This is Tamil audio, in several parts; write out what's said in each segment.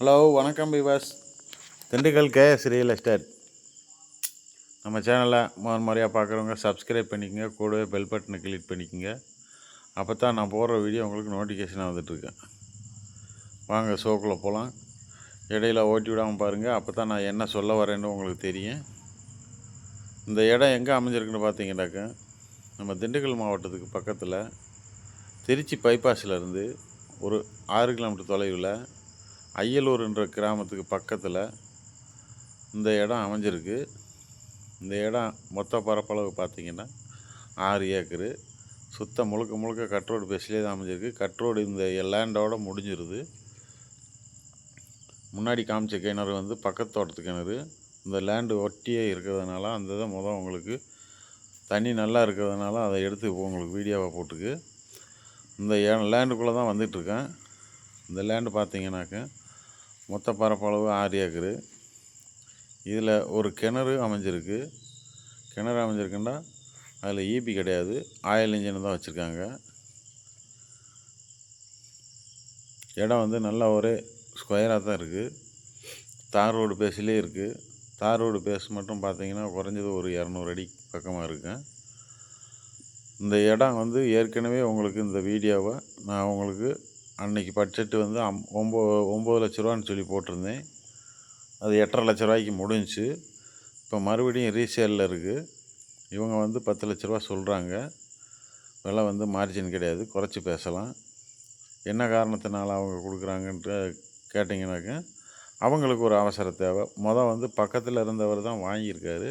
ஹலோ வணக்கம் பிவாஸ் திண்டுக்கல் கேஎஸ் ரியல் எஸ்டேட். நம்ம சேனலை முதல் முறையாக பார்க்குறவங்க சப்ஸ்கிரைப் பண்ணிக்கங்க கூடவே பெல் பட்டனை கிளிக் பண்ணிக்கோங்க. அப்போ தான் நான் போடுற வீடியோ உங்களுக்கு நோட்டிஃபிகேஷன் வந்துட்டுருக்கேன். வாங்க ஷோக்குள்ளே போகலாம் இடையில ஓட்டி விடாமல் பாருங்கள் அப்போ தான் நான் என்ன சொல்ல வரேன்னு உங்களுக்கு தெரியும். இந்த இடம் எங்கே அமைஞ்சிருக்குன்னு பார்த்தீங்கன்னாக்க நம்ம திண்டுக்கல் மாவட்டத்துக்கு பக்கத்தில் திருச்சி பைபாஸில் இருந்து ஒரு ஆறு கிலோமீட்டர் தொலைவில் அய்யலூர்ன்ற கிராமத்துக்கு பக்கத்தில் இந்த இடம் அமைஞ்சிருக்கு. இந்த இடம் மொத்த பரப்பளவு பார்த்தீங்கன்னா ஆறு ஏக்கரு. சுத்த முழுக்க முழுக்க கட்ரோடு பேஸ்லேயே தான் அமைஞ்சிருக்கு. கட்ரோடு இந்த லேண்டோட முடிஞ்சிருது. முன்னாடி காமிச்ச கிணறு வந்து பக்கத்து தோட்டத்து கிணறு. இந்த லேண்டு ஒட்டியே இருக்கிறதுனால அந்த இதை முதல் உங்களுக்கு தண்ணி நல்லா இருக்கிறதுனால அதை எடுத்து இப்போ உங்களுக்கு வீடியோவாக போட்டுக்கு இந்த லேண்டுக்குள்ளே தான் வந்துட்டுருக்கேன். இந்த லேண்டு பார்த்தீங்கன்னாக்க மொத்த பரப்பளவு ஆறு ஏக்கரு. இதில் ஒரு கிணறு அமைஞ்சிருக்கு. கிணறு அமைஞ்சிருக்குன்னா அதில் ஈபி கிடையாது. ஆயில் இன்ஜின் தான் வச்சுருக்காங்க. இடம் வந்து நல்லா ஒரே ஸ்கொயராக தான் இருக்குது தார் ரோடு பேஸ்லேயே இருக்குது தார் ரோடு பேஸ் மட்டும் பார்த்தீங்கன்னா குறைஞ்சது ஒரு இரநூறு அடி பக்கமாக இருக்குங்க இந்த இடம் வந்து ஏற்கனவே உங்களுக்கு இந்த வீடியோவை நான் உங்களுக்கு அன்னைக்கு பட்ஜெட்டு வந்து அம் ஒம்போ ஒம்பது லட்ச ரூபான்னு சொல்லி போட்டிருந்தேன். அது எட்டரை லட்ச ரூபாய்க்கு முடிஞ்சுச்சு. இப்போ மறுபடியும் ரீசேலில் இருக்குது இவங்க வந்து பத்து லட்ச ரூபா சொல்கிறாங்க விலை வந்து மார்ஜின் கிடையாது. குறைச்சி பேசலாம். என்ன காரணத்தினால அவங்க கொடுக்குறாங்கன்ட்டு கேட்டிங்கனாக்க அவங்களுக்கு ஒரு அவசர தேவை. மொதல் வந்து பக்கத்தில் இருந்தவர் தான் வாங்கியிருக்காரு.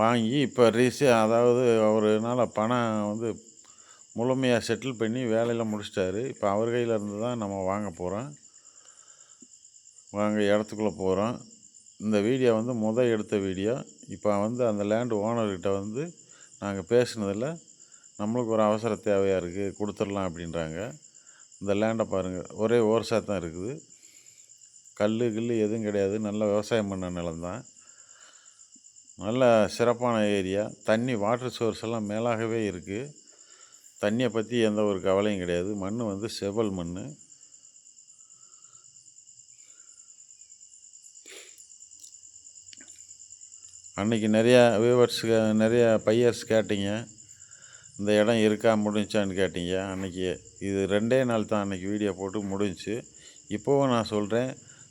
வாங்கி இப்போ ரீசே அதாவது அவருனால பணம் வந்து முழுமையாக செட்டில் பண்ணி வேலையில் முடிச்சிட்டாரு. இப்போ அவர் கையில் இருந்து தான் நம்ம வாங்க போகிறோம் வாங்க இடத்துக்குள்ளே போகிறோம் இந்த வீடியோ வந்து முத எடுத்த வீடியோ. இப்போ வந்து அந்த லேண்டு ஓனர்கிட்ட வந்து நாங்கள் பேசினதில் நம்மளுக்கு ஒரு அவசர தேவையாக இருக்குது கொடுத்துடலாம் அப்படின்றாங்க. இந்த லேண்டை பாருங்கள் ஒரே ஓர்ஸாக தான் இருக்குது. கல் கில் எதுவும் கிடையாது. நல்ல விவசாயம் பண்ண நிலம்தான் நல்ல சிறப்பான ஏரியா தண்ணி வாட்டர் சோர்ஸ் எல்லாம் மேலாகவே இருக்குது தண்ணியை பற்றி எந்த ஒரு கவலையும் கிடையாது. மண் வந்து செவல் மண் அன்றைக்கி நிறையா வியூவர்ஸ் நிறையா பையர்ஸ் கேட்டீங்க. இந்த இடம் இருக்கா முடிஞ்சான்னு கேட்டீங்க. அன்றைக்கி இது ரெண்டே நாள் தான் அன்றைக்கி வீடியோ போட்டு முடிஞ்சுச்சு. இப்போவும் நான் சொல்கிறேன்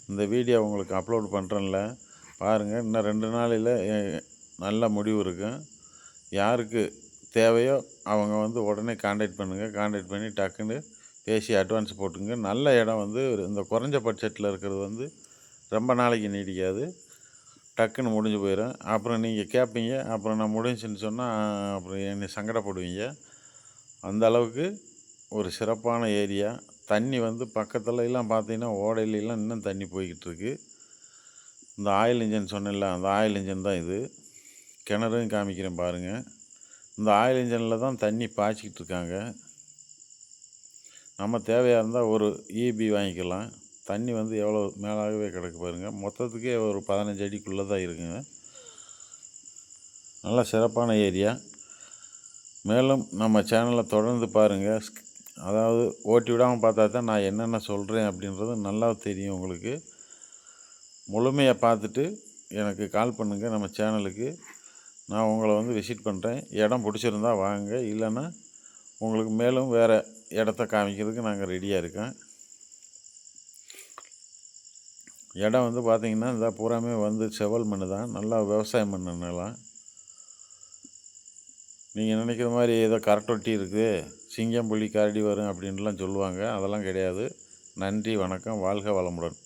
இந்த வீடியோ உங்களுக்கு அப்லோட் பண்ணுறேன்ல பாருங்கள் இன்னும் ரெண்டு நாளில் நல்ல முடிவு இருக்கும் யாருக்கு தேவையோ அவங்க வந்து உடனே காண்டாக்ட் பண்ணுங்கள் காண்டாக்ட் பண்ணி டக்குன்னு பேசி அட்வான்ஸ் போட்டுங்க நல்ல இடம் வந்து இந்த குறைஞ்ச பட்ஜெட்டில் இருக்கிறது வந்து ரொம்ப நாளைக்கு நீடிக்காது. டக்குன்னு முடிஞ்சு போயிடும் அப்புறம் நீங்கள் கேட்பீங்க அப்புறம் நான் முடிஞ்சுன்னு சொன்னால் அப்புறம் என்னை சங்கடப்படுவீங்க. அந்த அளவுக்கு ஒரு சிறப்பான ஏரியா. தண்ணி வந்து பக்கத்துல எல்லாம் பார்த்தீங்கன்னா ஓடையிலலாம் இன்னும் தண்ணி போய்கிட்டு இருக்கு. இந்த ஆயில் இன்ஜின் சொன்னேன்ல அந்த ஆயில் இன்ஜின் தான் இது. கிணறும் காமிக்கிறேன் பாருங்கள் இந்த ஆயில் இன்ஜனில் தான் தண்ணி பாய்ச்சிக்கிட்டு இருக்காங்க. நம்ம தேவையாக இருந்தால் ஒரு இபி வாங்கிக்கலாம். தண்ணி வந்து எவ்வளோ மேலாகவே கிடக்கு பாருங்கள் மொத்தத்துக்கே ஒரு பதினஞ்சு அடிக்குள்ளே தான் இருக்குங்க. நல்ல சிறப்பான ஏரியா. மேலும் நம்ம சேனலை தொடர்ந்து பாருங்கள் அதாவது ஓட்டி விடாமல் பார்த்தா தான் நான் என்னென்ன சொல்கிறேன் அப்படின்றது நல்லா தெரியும் உங்களுக்கு. முழுமையாக பார்த்துட்டு எனக்கு கால் பண்ணுங்கள் நம்ம சேனலுக்கு நான் உங்களை வந்து விசிட் பண்ணுறேன் இடம் பிடிச்சிருந்தா வாங்க. இல்லைன்னா உங்களுக்கு மேலும் வேறு இடத்த காமிக்கிறதுக்கு நாங்கள் ரெடியாக இருக்கோம். இடம் வந்து பார்த்தீங்கன்னா இந்த பூராமே வந்து செவல் மண் தான். நல்லா விவசாயம் பண்ண நீங்கள் நினைக்கிற மாதிரி ஏதோ கரட்டொட்டி இருக்குது சிங்கம் புலி கரடி வரும் அப்படின்லாம் சொல்லுவாங்க. அதெல்லாம் கிடையாது. நன்றி வணக்கம். வாழ்க வளமுடன்.